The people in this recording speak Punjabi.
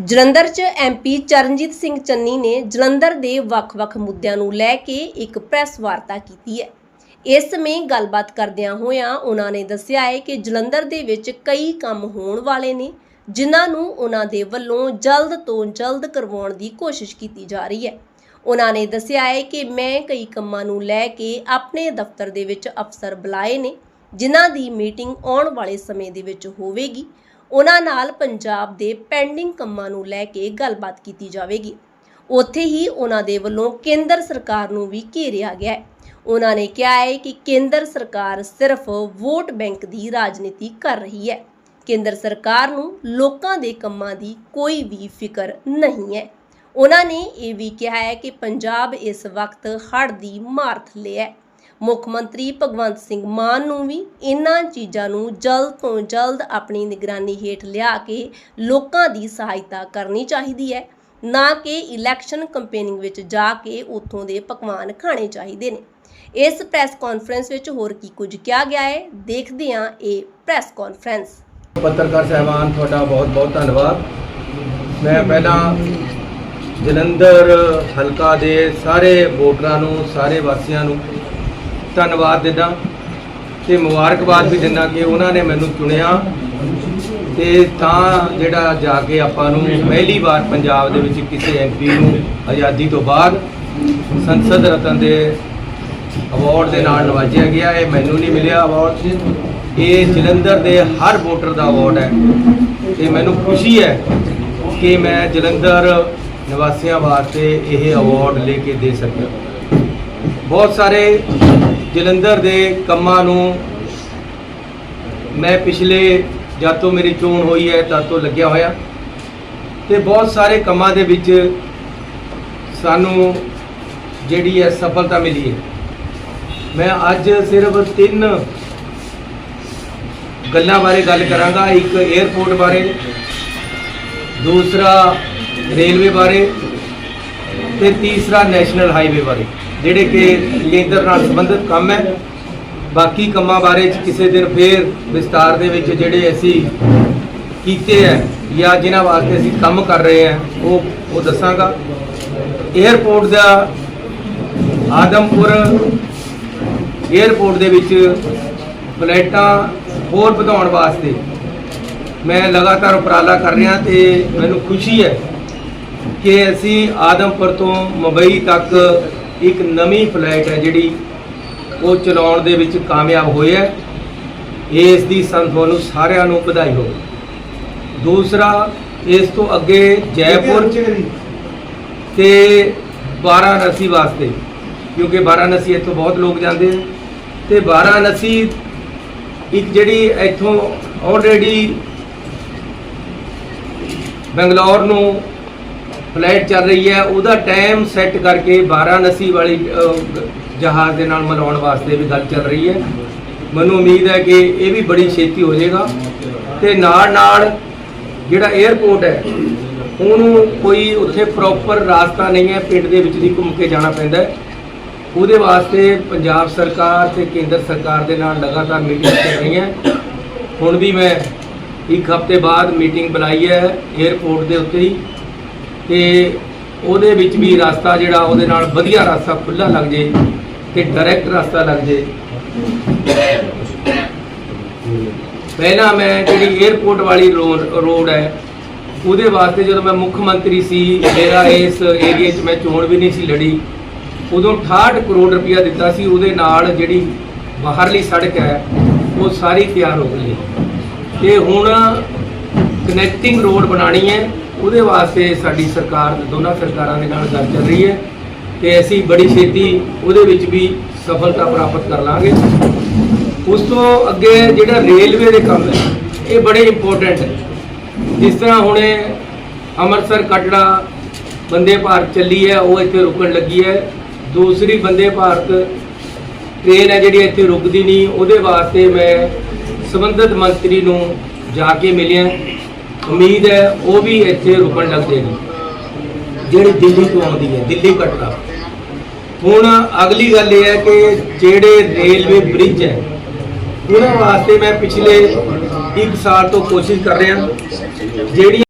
ਜਲੰਧਰ 'ਚ ਐਮਪੀ ਚਰਨਜੀਤ ਸਿੰਘ ਚੰਨੀ ਨੇ ਜਲੰਧਰ ਦੇ ਵੱਖ-ਵੱਖ ਮੁੱਦਿਆਂ ਨੂੰ ਲੈ ਕੇ ਇੱਕ ਪ੍ਰੈਸ ਵਾਰਤਾ ਕੀਤੀ ਹੈ। ਇਸ ਸਮੇਂ ਗੱਲਬਾਤ ਕਰਦਿਆਂ ਹੋਇਆਂ ਉਹਨਾਂ ਨੇ ਦੱਸਿਆ ਹੈ ਕਿ ਜਲੰਧਰ ਦੇ ਵਿੱਚ ਕਈ ਕੰਮ ਹੋਣ ਵਾਲੇ ਨੇ, ਜਿਨ੍ਹਾਂ ਨੂੰ ਉਹਨਾਂ ਦੇ ਵੱਲੋਂ ਜਲਦ ਤੋਂ ਜਲਦ ਕਰਵਾਉਣ ਦੀ ਕੋਸ਼ਿਸ਼ ਕੀਤੀ ਜਾ ਰਹੀ ਹੈ। ਉਹਨਾਂ ਨੇ ਦੱਸਿਆ ਹੈ ਕਿ ਮੈਂ ਕਈ ਕੰਮਾਂ ਨੂੰ ਲੈ ਕੇ ਆਪਣੇ ਦਫ਼ਤਰ ਦੇ ਵਿੱਚ ਅਫਸਰ ਬੁਲਾਏ ਨੇ, ਜਿਨ੍ਹਾਂ ਦੀ ਮੀਟਿੰਗ ਆਉਣ ਵਾਲੇ ਸਮੇਂ ਦੇ ਵਿੱਚ ਹੋਵੇਗੀ। ਉਹਨਾਂ ਨਾਲ ਪੰਜਾਬ ਦੇ ਪੈਂਡਿੰਗ ਕੰਮਾਂ ਨੂੰ ਲੈ ਕੇ ਗੱਲਬਾਤ ਕੀਤੀ ਜਾਵੇਗੀ। ਉੱਥੇ ਹੀ ਉਹਨਾਂ ਦੇ ਵੱਲੋਂ ਕੇਂਦਰ ਸਰਕਾਰ ਨੂੰ ਵੀ ਘੇਰਿਆ ਗਿਆ ਹੈ। ਉਹਨਾਂ ਨੇ ਕਿਹਾ ਹੈ ਕਿ ਕੇਂਦਰ ਸਰਕਾਰ ਸਿਰਫ ਵੋਟ ਬੈਂਕ ਦੀ ਰਾਜਨੀਤੀ ਕਰ ਰਹੀ ਹੈ। ਕੇਂਦਰ ਸਰਕਾਰ ਨੂੰ ਲੋਕਾਂ ਦੇ ਕੰਮਾਂ ਦੀ ਕੋਈ ਵੀ ਫਿਕਰ ਨਹੀਂ ਹੈ। ਉਹਨਾਂ ਨੇ ਇਹ ਵੀ ਕਿਹਾ ਹੈ ਕਿ ਪੰਜਾਬ ਇਸ ਵਕਤ ਹੜ੍ਹ ਦੀ ਮਾਰ ਥੱਲੇ ਹੈ। ਮੁੱਖ ਮੰਤਰੀ ਭਗਵੰਤ ਸਿੰਘ ਮਾਨ ਨੂੰ ਵੀ ਇਹਨਾਂ ਚੀਜ਼ਾਂ ਨੂੰ ਜਲਦ ਤੋਂ ਜਲਦ ਆਪਣੀ ਨਿਗਰਾਨੀ ਹੇਠ ਲਿਆ ਕੇ ਲੋਕਾਂ ਦੀ ਸਹਾਇਤਾ ਕਰਨੀ ਚਾਹੀਦੀ ਹੈ। ਨਾ ਕਿ ਇਲੈਕਸ਼ਨ ਕੰਪੇਨਿੰਗ ਵਿੱਚ ਜਾ ਕੇ ਉੱਥੋਂ ਦੇ ਪਕਵਾਨ ਖਾਣੇ ਚਾਹੀਦੇ ਨੇ। ਇਸ ਪ੍ਰੈਸ ਕਾਨਫਰੰਸ ਵਿੱਚ ਹੋਰ ਕੀ ਕੁਝ ਕਿਹਾ ਗਿਆ ਹੈ, ਦੇਖਦੇ ਹਾਂ ਇਹ ਪ੍ਰੈਸ ਕਾਨਫਰੰਸ। ਪੱਤਰਕਾਰ ਸਹਿਬਾਨ, ਤੁਹਾਡਾ ਬਹੁਤ ਬਹੁਤ ਧੰਨਵਾਦ। ਮੈਂ ਪਹਿਲਾਂ ਜਲੰਧਰ ਹਲਕਾ ਦੇ ਸਾਰੇ ਵੋਟਰਾਂ ਨੂੰ, ਸਾਰੇ ਵਾਸੀਆਂ ਨੂੰ ਧੰਨਵਾਦ ਦਿੰਦਾ ਤੇ ਮੁਬਾਰਕਬਾਦ ਵੀ ਦਿੰਦਾ ਕਿ ਉਹਨਾਂ ਨੇ ਮੈਨੂੰ ਚੁਣਿਆ ਤੇ ਤਾਂ ਜਿਹੜਾ ਜਾ ਕੇ ਆਪਾਂ ਨੂੰ ਪਹਿਲੀ ਵਾਰ ਪੰਜਾਬ ਦੇ ਵਿੱਚ ਕਿਸੇ ਐਮਪੀ ਨੂੰ ਆਜ਼ਾਦੀ ਤੋਂ ਬਾਅਦ ਸੰਸਦ ਰਤਨ ਦੇ ਅਵਾਰਡ ਦੇ ਨਾਲ ਨਵਾਜਿਆ ਗਿਆ, ਇਹ ਮੈਨੂੰ ਨਹੀਂ ਮਿਲਿਆ ਅਵਾਰਡ ਇਹ ਜਲੰਧਰ ਦੇ ਹਰ ਵੋਟਰ ਦਾ ਅਵਾਰਡ ਹੈ। ਤੇ ਮੈਨੂੰ ਖੁਸ਼ੀ ਹੈ ਕਿ ਮੈਂ ਜਲੰਧਰ ਨਿਵਾਸੀਆਂ ਵਾਸਤੇ ਇਹ ਅਵਾਰਡ ਲੈ ਕੇ ਦੇ ਸਕਿਆ। ਬਹੁਤ ਸਾਰੇ ਜਲੰਧਰ ਦੇ ਕੰਮਾਂ ਨੂੰ ਮੈਂ ਪਿਛਲੇ ਜਦ ਤੋਂ ਮੇਰੀ ਚੋਣ ਹੋਈ ਹੈ, ਤਦ ਤੋਂ ਲੱਗਿਆ ਹੋਇਆ। ਤੇ ਬਹੁਤ ਸਾਰੇ ਕੰਮਾਂ ਦੇ ਵਿੱਚ ਸਾਨੂੰ ਜਿਹੜੀ ਹੈ ਸਫਲਤਾ ਮਿਲੀ ਹੈ। ਮੈਂ ਅੱਜ ਸਿਰਫ ਤਿੰਨ ਗੱਲਾਂ ਬਾਰੇ ਗੱਲ ਕਰਾਂਗਾ। ਇੱਕ 에ਅਰਪੋਰਟ ਬਾਰੇ, ਦੂਸਰਾ ਰੇਲਵੇ ਬਾਰੇ ਤੇ ਤੀਸਰਾ ਨੈਸ਼ਨਲ ਹਾਈਵੇ ਬਾਰੇ, ਜਿਹੜੇ ਕਿ ਕੇਂਦਰ ਨਾਲ ਸੰਬੰਧਿਤ ਕੰਮ ਹੈ। ਬਾਕੀ ਕੰਮਾਂ ਬਾਰੇ ਚ ਕਿਸੇ ਦਿਨ ਫੇਰ ਵਿਸਤਾਰ ਦੇ ਵਿੱਚ ਜਿਹੜੇ ਅਸੀਂ ਕੀਤੇ ਹੈ ਜਾਂ ਜਿਨ੍ਹਾਂ ਵਾਸਤੇ ਅਸੀਂ ਕੰਮ ਕਰ ਰਹੇ ਹਾਂ, ਉਹ ਉਹ ਦੱਸਾਂਗਾ। 에ਅਰਪੋਰਟ ਦਾ ਆਦਮਪੁਰ 에ਅਰਪੋਰਟ ਦੇ ਵਿੱਚ ਫਲੈਟਾਂ ਹੋਰ ਵਧਾਉਣ ਵਾਸਤੇ ਮੈਂ ਲਗਾਤਾਰ ਉਪਰਾਲਾ ਕਰ ਰਿਹਾ ਤੇ ਮੈਨੂੰ ਖੁਸ਼ੀ ਹੈ ਕਿ ਅਸੀਂ ਆਦਮਪੁਰ ਤੋਂ ਮੁੰਬਈ ਤੱਕ ਇੱਕ ਨਵੀਂ ਫਲਾਈਟ ਹੈ ਜਿਹੜੀ ਉਹ ਚਲਾਉਣ ਦੇ ਵਿੱਚ ਕਾਮਯਾਬ ਹੋਏ ਹੈ। ਇਸ ਦੀ ਸਾਨੂੰ ਤੁਹਾਨੂੰ ਸਾਰਿਆਂ ਨੂੰ ਵਧਾਈ ਹੋਵੇ। ਦੂਸਰਾ ਇਸ ਤੋਂ ਅੱਗੇ ਜੈਪੁਰ ਤੇ ਵਾਰਾਣਸੀ ਵਾਸਤੇ ਕਿਉਂਕਿ ਵਾਰਾਣਸੀ ਇੱਥੋਂ ਬਹੁਤ ਲੋਕ ਜਾਂਦੇ ਆ। ਤੇ ਵਾਰਾਣਸੀ ਇੱਕ ਜਿਹੜੀ ਇੱਥੋਂ ਆਲਰੇਡੀ ਬੰਗਲੌਰ ਨੂੰ ਫਲਾਈਟ ਚੱਲ ਰਹੀ ਹੈ, ਉਹਦਾ ਟਾਈਮ ਸੈੱਟ ਕਰਕੇ ਵਾਰਾਣਸੀ ਵਾਲੀ ਜਹਾਜ਼ ਦੇ ਨਾਲ ਮਿਲਾਉਣ ਵਾਸਤੇ ਵੀ ਗੱਲ ਚੱਲ ਰਹੀ ਹੈ। ਮੈਨੂੰ ਉਮੀਦ ਹੈ ਕਿ ਇਹ ਵੀ ਬੜੀ ਛੇਤੀ ਹੋ ਜਾਏਗਾ। ਤੇ ਨਾਲ ਨਾਲ ਜਿਹੜਾ 에ਅਰਪੋਰਟ ਹੈ, ਉਹਨੂੰ ਕੋਈ ਉੱਥੇ ਪ੍ਰੋਪਰ ਰਾਸਤਾ ਨਹੀਂ ਹੈ, ਪਿੰਡ ਦੇ ਵਿੱਚ ਦੀ ਘੁੰਮ ਕੇ ਜਾਣਾ ਪੈਂਦਾ ਉਹਦੇ ਵਾਸਤੇ ਪੰਜਾਬ ਸਰਕਾਰ ਤੇ ਕੇਂਦਰ ਸਰਕਾਰ ਦੇ ਨਾਲ ਲਗਾਤਾਰ ਮੀਟਿੰਗ ਚੱਲ ਰਹੀਆਂ ਹੁਣ ਵੀ ਮੈਂ ਇੱਕ ਹਫ਼ਤੇ ਬਾਅਦ ਮੀਟਿੰਗ ਬੁਲਾਈ ਹੈ 에ਅਰਪੋਰਟ ਦੇ ਉੱਤੇ ਹੀ। ਤੇ ਉਹਦੇ ਵਿੱਚ ਵੀ ਰਸਤਾ ਜਿਹੜਾ ਉਹਦੇ ਨਾਲ ਵਧੀਆ ਰਸਤਾ ਖੁੱਲਾ ਲੱਗ ਜੇ ਤੇ ਡਾਇਰੈਕਟ ਰਸਤਾ ਲੱਗ ਜੇ। ਪਹਿਲਾਂ ਮੈਂ ਜਿਹੜੀ 에ਅਰਪੋਰਟ ਵਾਲੀ ਰੋਡ ਹੈ, ਉਹਦੇ ਵਾਸਤੇ ਜਦੋਂ ਮੈਂ ਮੁੱਖ ਮੰਤਰੀ ਸੀ, ਮੇਰਾ ਇਸ ਏਰੀਆ 'ਚ ਮੈਂ ਚੋਣ ਵੀ ਨਹੀਂ ਸੀ ਲੜੀ। ਉਦੋਂ 68 ਕਰੋੜ ਰੁਪਇਆ ਦਿੱਤਾ ਸੀ, ਉਹਦੇ ਨਾਲ ਜਿਹੜੀ ਬਾਹਰਲੀ ਸੜਕ ਹੈ, ਉਹ ਸਾਰੀ ਤਿਆਰ ਹੋ ਗਈ। ਹੈ ਤੇ ਹੁਣ ਕਨੈਕਟਿੰਗ ਰੋਡ ਬਣਾਣੀ ਹੈ ਉਹਦੇ ਵਾਸਤੇ ਸਾਡੀ ਸਰਕਾਰ ਦੋਨਾਂ ਸਰਕਾਰਾਂ ਦੇ ਨਾਲ ਗੱਲ ਚੱਲ ਰਹੀ ਹੈ ਤੇ ਅਸੀਂ ਬੜੀ ਛੇਤੀ ਉਹਦੇ ਵਿੱਚ ਵੀ ਸਫਲਤਾ ਪ੍ਰਾਪਤ ਕਰ ਲਾਂਗੇ। ਉਸ ਤੋਂ ਅੱਗੇ ਜਿਹੜਾ ਰੇਲਵੇ ਦੇ ਕੰਮ ਹੈ, ਇਹ ਬੜੇ ਇੰਪੋਰਟੈਂਟ ਹੈ। ਜਿਸ ਤਰ੍ਹਾਂ ਹੁਣੇ ਅੰਮ੍ਰਿਤਸਰ, ਕਟੜਾ ਬੰਦੇ ਭਾਰਤ ਚੱਲੀ ਹੈ, ਉਹ ਇੱਥੇ ਰੁਕਣ ਲੱਗੀ ਹੈ। ਦੂਸਰੀ ਬੰਦੇ ਭਾਰਤ ਟ੍ਰੇਨ ਹੈ ਜਿਹੜੀ ਇੱਥੇ ਰੁਕਦੀ ਨਹੀਂ, ਉਹਦੇ ਵਾਸਤੇ ਮੈਂ ਸੰਬੰਧਿਤ ਮੰਤਰੀ ਨੂੰ ਜਾ ਕੇ ਮਿਲਿਆ। ਉਮੀਦ ਹੈ ਉਹ ਵੀ ਇੱਥੇ ਰੁਕਣ ਲੱਗ ਜਾਏਗੀ। ਜਿਹੜੀ ਦਿੱਲੀ ਤੋਂ ਆਉਂਦੀ ਹੈ, ਦਿੱਲੀ ਕਟੜਾ। ਹੁਣ ਅਗਲੀ ਗੱਲ ਇਹ ਹੈ ਕਿ ਜਿਹੜੇ ਰੇਲਵੇ ਬ੍ਰਿਜ ਹੈ ਉਹਨਾਂ ਵਾਸਤੇ ਮੈਂ ਪਿਛਲੇ 1 ਸਾਲ ਤੋਂ ਕੋਸ਼ਿਸ਼ ਕਰ ਰਿਹਾ। ਜਿਹੜੀਆਂ